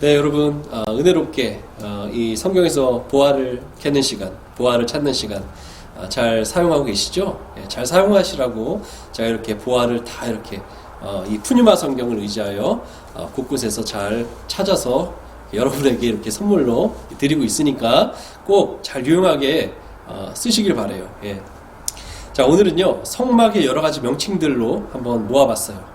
네, 여러분, 어, 은혜롭게 어, 이 성경에서 보화를 캐는 시간, 보화를 찾는 시간 어, 잘 사용하고 계시죠? 예, 잘 사용하시라고 제가 이렇게 보화를 다 이렇게 어, 이 푸뉴마 성경을 의지하여 어, 곳곳에서 잘 찾아서 여러분에게 이렇게 선물로 드리고 있으니까 꼭 잘 유용하게 어, 쓰시길 바래요. 예. 자, 오늘은요, 성막의 여러 가지 명칭들로 한번 모아봤어요.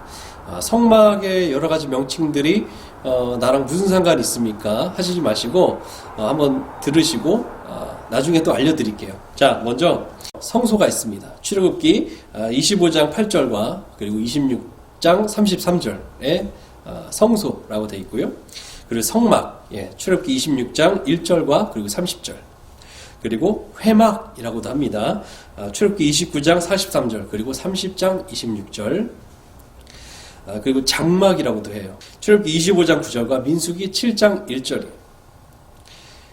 아, 성막의 여러 가지 명칭들이 어, 나랑 무슨 상관이 있습니까? 하시지 마시고 어, 한번 들으시고 어, 나중에 또 알려드릴게요. 자, 먼저 성소가 있습니다. 출애굽기 아, 25장 8절과 그리고 26장 33절에 아, 성소라고 되어 있고요. 그리고 성막, 예, 출애굽기 26장 1절과 그리고 30절. 그리고 회막이라고도 합니다. 아, 출애굽기 29장 43절 그리고 30장 26절 아, 그리고 장막이라고도 해요. 출애굽기 25장 9절과 민수기 7장 1절이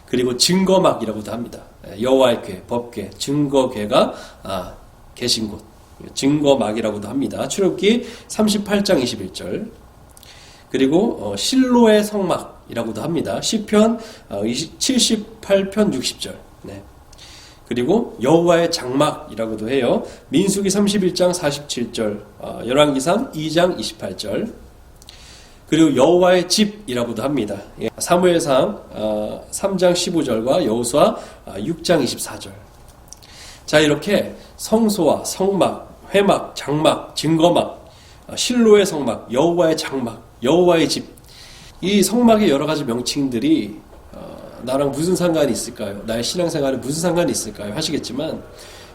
그리고 증거막이라고도 합니다. 예, 여호와의 궤, 법궤, 증거궤가 아, 계신 곳 증거막이라고도 합니다. 출애굽기 38장 21절 그리고 어, 실로의 성막이라고도 합니다. 시편 어, 20 78편 60절. 네. 그리고 여호와의 장막이라고도 해요. 민수기 31장 47절, 어, 열왕기상 2장 28절. 그리고 여호와의 집이라고도 합니다. 예, 사무엘상 어, 3장 15절과 여호수아 어, 6장 24절. 자 이렇게 성소와 성막, 회막, 장막, 증거막, 어, 실로의 성막, 여호와의 장막, 여호와의 집. 이 성막의 여러 가지 명칭들이 어, 나랑 무슨 상관이 있을까요? 나의 신앙생활에 무슨 상관이 있을까요? 하시겠지만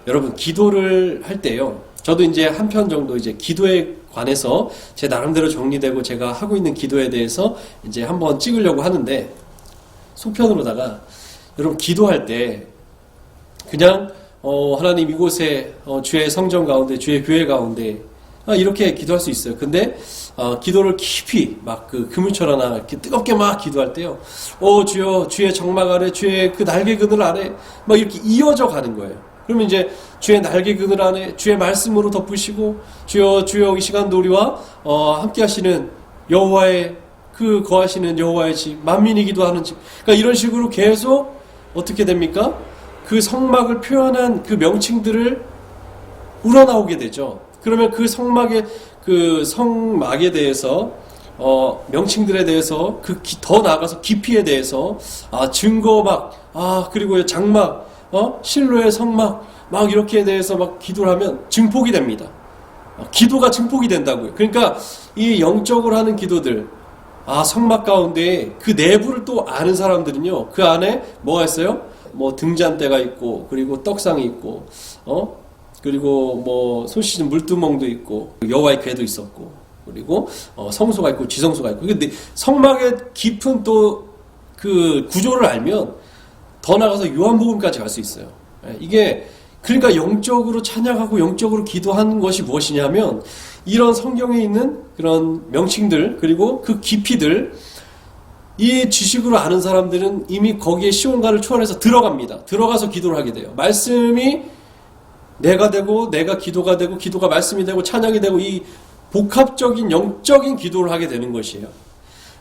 여러분 기도를 할 때요. 저도 이제 한 편 정도 이제 기도에 관해서 제 나름대로 정리되고 제가 하고 있는 기도에 대해서 이제 한번 찍으려고 하는데 소편으로다가 여러분 기도할 때 그냥 어, 하나님 이곳에 어, 주의 성전 가운데 주의 교회 가운데 아, 이렇게 기도할 수 있어요. 근데 어, 기도를 깊이 막 그 그물처럼 이렇게 뜨겁게 막 기도할 때요. 오 주여 주의 정막 아래 주의 그 날개 그늘 아래 막 이렇게 이어져 가는 거예요. 그러면 이제 주의 날개 그늘 안에 주의 말씀으로 덮으시고 주여 주여 이 시간도 우리와 어, 함께 하시는 여호와의 그 거하시는 여호와의 집 만민이 기도 하는 집 그러니까 이런 식으로 계속 어떻게 됩니까? 그 성막을 표현한 그 명칭들을 우러나오게 되죠. 그러면 그 성막의 그 성막에 대해서 어, 명칭들에 대해서 그 더 나아가서 깊이에 대해서 아 증거막 아 그리고 장막 어 실로의 성막 막 이렇게 대해서 막 기도를 하면 증폭이 됩니다. 어, 기도가 증폭이 된다고요. 그러니까 이 영적으로 하는 기도들 아 성막 가운데 그 내부를 또 아는 사람들은요 그 안에 뭐가 있어요? 뭐 등잔대가 있고 그리고 떡상이 있고 어 그리고 뭐 손 씻은 물두멍도 있고 여호와의 궤도 있었고 그리고 어, 성소가 있고 지성소가 있고 근데 성막의 깊은 또 그 구조를 알면 더 나가서 요한복음까지 갈 수 있어요. 예, 이게 그러니까 영적으로 찬양하고 영적으로 기도하는 것이 무엇이냐면 이런 성경에 있는 그런 명칭들 그리고 그 깊이들 이 지식으로 아는 사람들은 이미 거기에 시온가를 초월해서 들어갑니다. 들어가서 기도를 하게 돼요. 말씀이 내가 되고 내가 기도가 되고 기도가 말씀이 되고 찬양이 되고 이 복합적인 영적인 기도를 하게 되는 것이에요.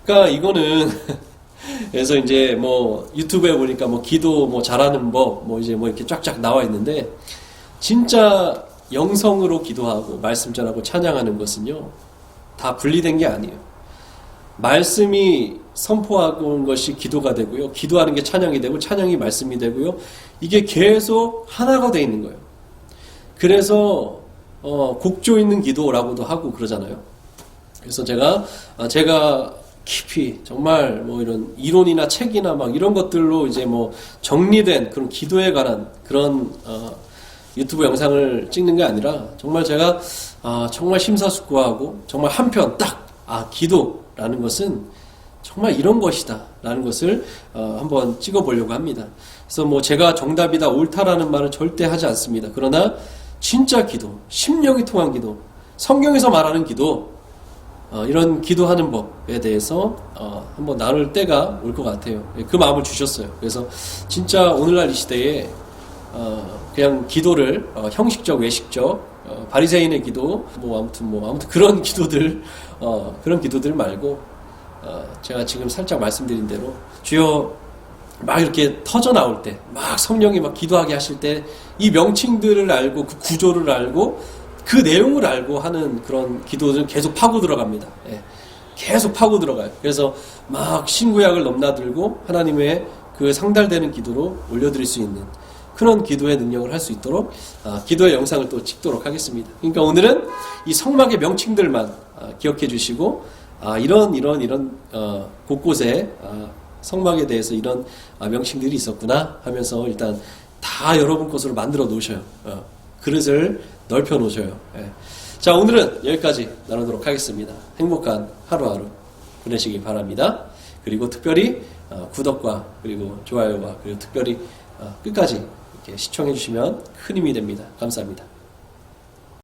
그러니까 이거는 그래서 이제 뭐 유튜브에 보니까 뭐 기도 뭐 잘하는 법 뭐 이제 뭐 이렇게 쫙쫙 나와 있는데 진짜 영성으로 기도하고 말씀 전하고 찬양하는 것은요 다 분리된 게 아니에요. 말씀이 선포하고 것이 기도가 되고요. 기도하는 게 찬양이 되고 찬양이 말씀이 되고요. 이게 계속 하나가 돼 있는 거예요. 그래서 어, 곡조 있는 기도라고도 하고 그러잖아요. 그래서 제가 아, 제가 깊이 정말 뭐 이런 이론이나 책이나 막 이런 것들로 이제 뭐 정리된 그런 기도에 관한 그런 어, 유튜브 영상을 찍는 게 아니라 정말 제가 아, 정말 심사숙고하고 정말 한편 딱아 기도라는 것은 정말 이런 것이다라는 것을 어, 한번 찍어보려고 합니다. 그래서 뭐 제가 정답이다 옳다라는 말을 절대 하지 않습니다. 그러나 진짜 기도, 심령이 통한 기도, 성경에서 말하는 기도, 어, 이런 기도하는 법에 대해서 어, 한번 나눌 때가 올 것 같아요. 예, 그 마음을 주셨어요. 그래서 진짜 오늘날 이 시대에 어, 그냥 기도를 어, 형식적, 외식적, 어, 바리새인의 기도, 뭐 아무튼 뭐 아무튼 그런 기도들, 어, 그런 기도들 말고 어, 제가 지금 살짝 말씀드린 대로 주여 막 이렇게 터져 나올 때, 막 성령이 막 기도하게 하실 때, 이 명칭들을 알고, 그 구조를 알고, 그 내용을 알고 하는 그런 기도들은 계속 파고 들어갑니다. 예. 계속 파고 들어가요. 그래서 막 신구약을 넘나들고 하나님의 그 상달되는 기도로 올려드릴 수 있는 그런 기도의 능력을 할 수 있도록 아, 기도의 영상을 또 찍도록 하겠습니다. 그러니까 오늘은 이 성막의 명칭들만 아, 기억해 주시고 아, 이런 이런 이런 어, 곳곳에 아, 성막에 대해서 이런 아, 명칭들이 있었구나 하면서 일단 다 여러분 것으로 만들어 놓으셔요. 어, 그릇을 넓혀 놓으셔요. 예. 자 오늘은 여기까지 나누도록 하겠습니다. 행복한 하루하루 보내시기 바랍니다. 그리고 특별히 어, 구독과 그리고 좋아요와 그리고 특별히 어, 끝까지 이렇게 시청해 주시면 큰 힘이 됩니다. 감사합니다.